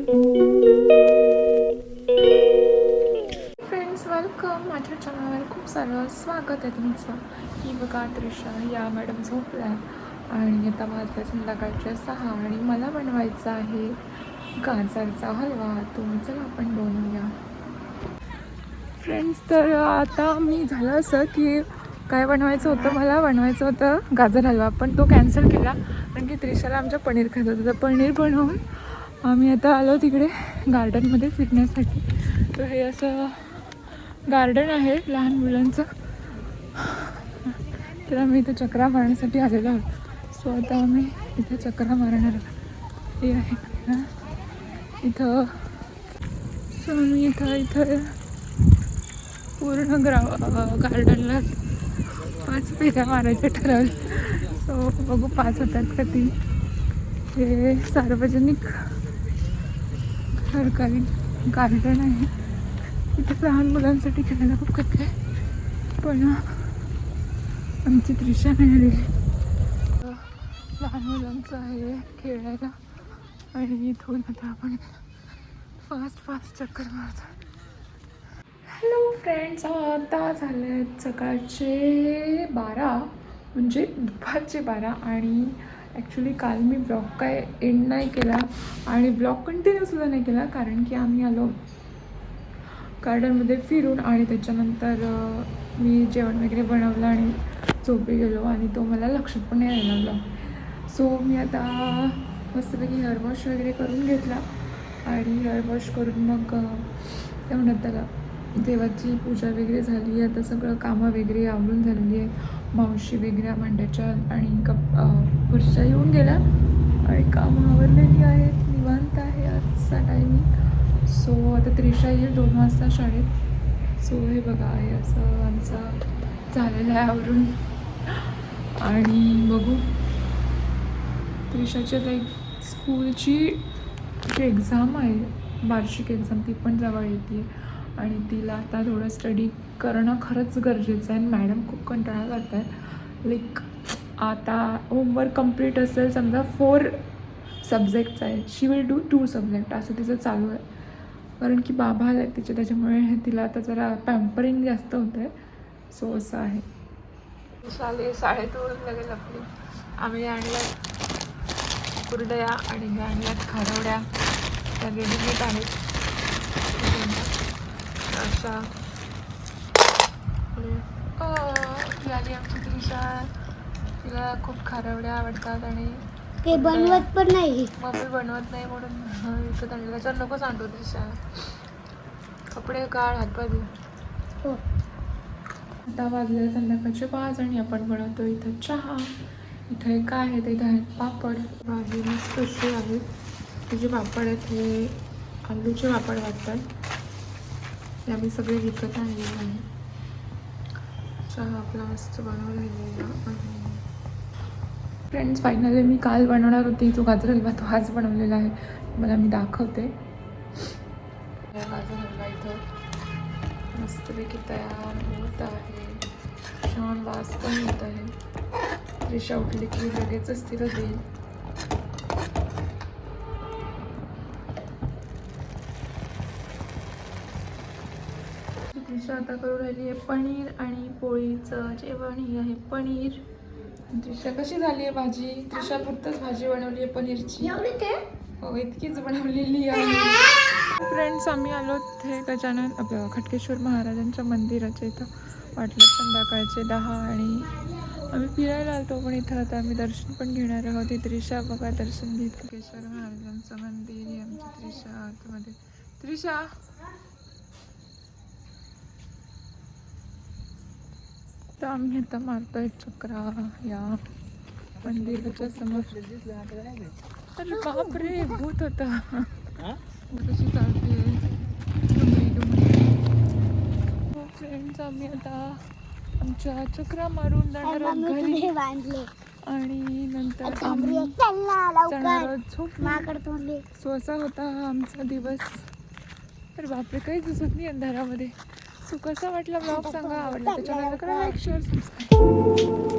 Friends welcome माझ्या चॅनलवर खूप सारं स्वागत आहे तुमचं. ही बघा त्रिशा या मॅडम झोपल्या. आणि आता वाजल्या संध्याकाळच्या सहा आणि मला बनवायचं आहे गाजरचा हलवा. तो चला आपण बनवूया. फ्रेंड्स तर आता मी झालं असं की काय बनवायचं होतं? मला बनवायचं होतं गाजर हलवा पण तो कॅन्सल केला. कारण की त्रिशाला आमच्या पनीर खात होतं. तर पनीर बनवून आम्ही आता आलो तिकडे गार्डनमध्ये फिरण्यासाठी. तर हे असं गार्डन आहे लहान मुलांचं. तर आम्ही इथे चक्रा मारण्यासाठी आलेलो आहोत. सो आता आम्ही इथे चक्रा मारणार आहोत. हे आहे ना. इथं. सो आम्ही इथं इथं पूर्ण ग्रा गार्डनला पाच पेऱ्या मारायच्या ठरवलं. सो बघू पाच होतात का ती. हे सार्वजनिक सरकारी गार्डन आहे. इथे लहान मुलांसाठी खेळायला खूप काही आहे. पण आमची त्रिशा मिळाली लहान मुलांचं आहे खेळायला. आणि इथून आता आपण फास्ट फास्ट चक्कर मारतो. हॅलो फ्रेंड्स आता झाले आहेत सकाळचे बारा म्हणजे दुपारचे बारा आणि ॲक्च्युली काल मी ब्लॉग काय एंड नाही केला आणि ब्लॉग कंटिन्यूसुद्धा नाही केला कारण की आम्ही आलो गार्डनमध्ये फिरून आणि त्याच्यानंतर मी जेवण वगैरे बनवलं आणि झोपी गेलो आणि तो मला लक्षात पण नाही राहिला ब्लॉग सो मी आता मस्तपैकी हेअर वॉश वगैरे करून घेतला आणि हेअर वॉश करून मग अ, काय म्हणतात त्याला देवाची पूजा वगैरे झाली आहे. आता सगळं कामं वगैरे आवरून झालेली आहे. मावशी वगैरे मांड्याच्या आणि कप खुर्च्या येऊन गेल्या. आणि कामं आवरलेली आहेत. निवांत आहे आजचा टायमिंग सो आता त्रिशा येईल दोन वाजता शाळेत. सो हे बघा आहे असं आमचं झालेलं आहे आवरून. आणि बघू. त्रिशाची आता एक स्कूलची एक्झाम आहे वार्षिक एक्झाम ती पण जवळ येते. आणि तिला आता थोडं स्टडी करणं खरंच गरजेचं आहे मॅडम खूप कंटाळा करत आहेत लाईक आता होमवर्क कंप्लीट असेल समजा फोर सब्जेक्टचा आहे she will do two subject असं तिचं चालू आहे. कारण की बाबा आहे तिचे त्याच्यामुळे तिला आता जरा पॅम्परिंग जास्त होतं आहे सो असं आहे. शाले शाळेतून लगेच आपली. आम्ही आणल्यात कुरडया आणि आणल्यात खारवड्या. त्या रेडीमेड आहेत. अ, ही आली आमची त्रिशा तिला खूप खारवड्या आवडतात आणि ते बनवत पण नाही. मम्मी बनवत नाही म्हणून हं, विकत आणलं त्याच्यावर नको सांडू त्रिशा कपडे काढ हातपाय धु. हो. आता वाजले संध्याकाळचे पाच आणि आपण बनवतो इथं चहा. इथं एक काय आहे ते इथं आहेत पापड. भाजी मस्त अशी आहेत हे जे पापड आहेत हे आलूचे पापड वाटतात. हे आम्ही सगळे विकत आणलेले आहे चहा आपला मस्त बनवलेला आहे फ्रेंड्स फायनली मी काल बनवणार होती. जो गाजर हलवा तो आज बनवलेला आहे. मला मी दाखवते. गाजर हलवा इथं मस्तपैकी तयार होत आहे. छान वास पण येत आहे. उठली की लगेचच तिला देईल. त्रिशा आता करू राहिली आहे पनीर आणि पोळीचं जेवण. ही आहे पनीर. त्रिशा कशी झाली आहे भाजी? त्रिशा पुरतच भाजी बनवली आहे पनीरची. हो इतकीच बनवलेली आहे. फ्रेंड्स आम्ही आलो ते गजानन आपलं खटकेश्वर महाराजांच्या मंदिराच्या इथं. वाटलं संध्याकाळचे दहा आणि आम्ही फिरायला आलतो पण इथं आता आम्ही दर्शन पण घेणार आहोत. त्रिशा बघा दर्शन घेत खटकेश्वर महाराजांचं मंदिर आमची त्रिशा आतमध्ये. त्रिशा! तर आम्ही आता मारतोय चक्रा या मंदिराच्या समोर. अरे बापरे भूत होता. कशी चालते. फ्रेंड्स आम्ही आता आमच्या चक्रा मारून जाणार घरी. आणि नंतर आम्ही जाणार झोप होता हा आमचा दिवस. तर बापरे काहीच दिसत नाही अंधारामध्ये. सो कसा वाटला ब्लॉग सांगा. आवडला तर त्याच्यानंतर करा लाईक शेअर सबस्क्राईब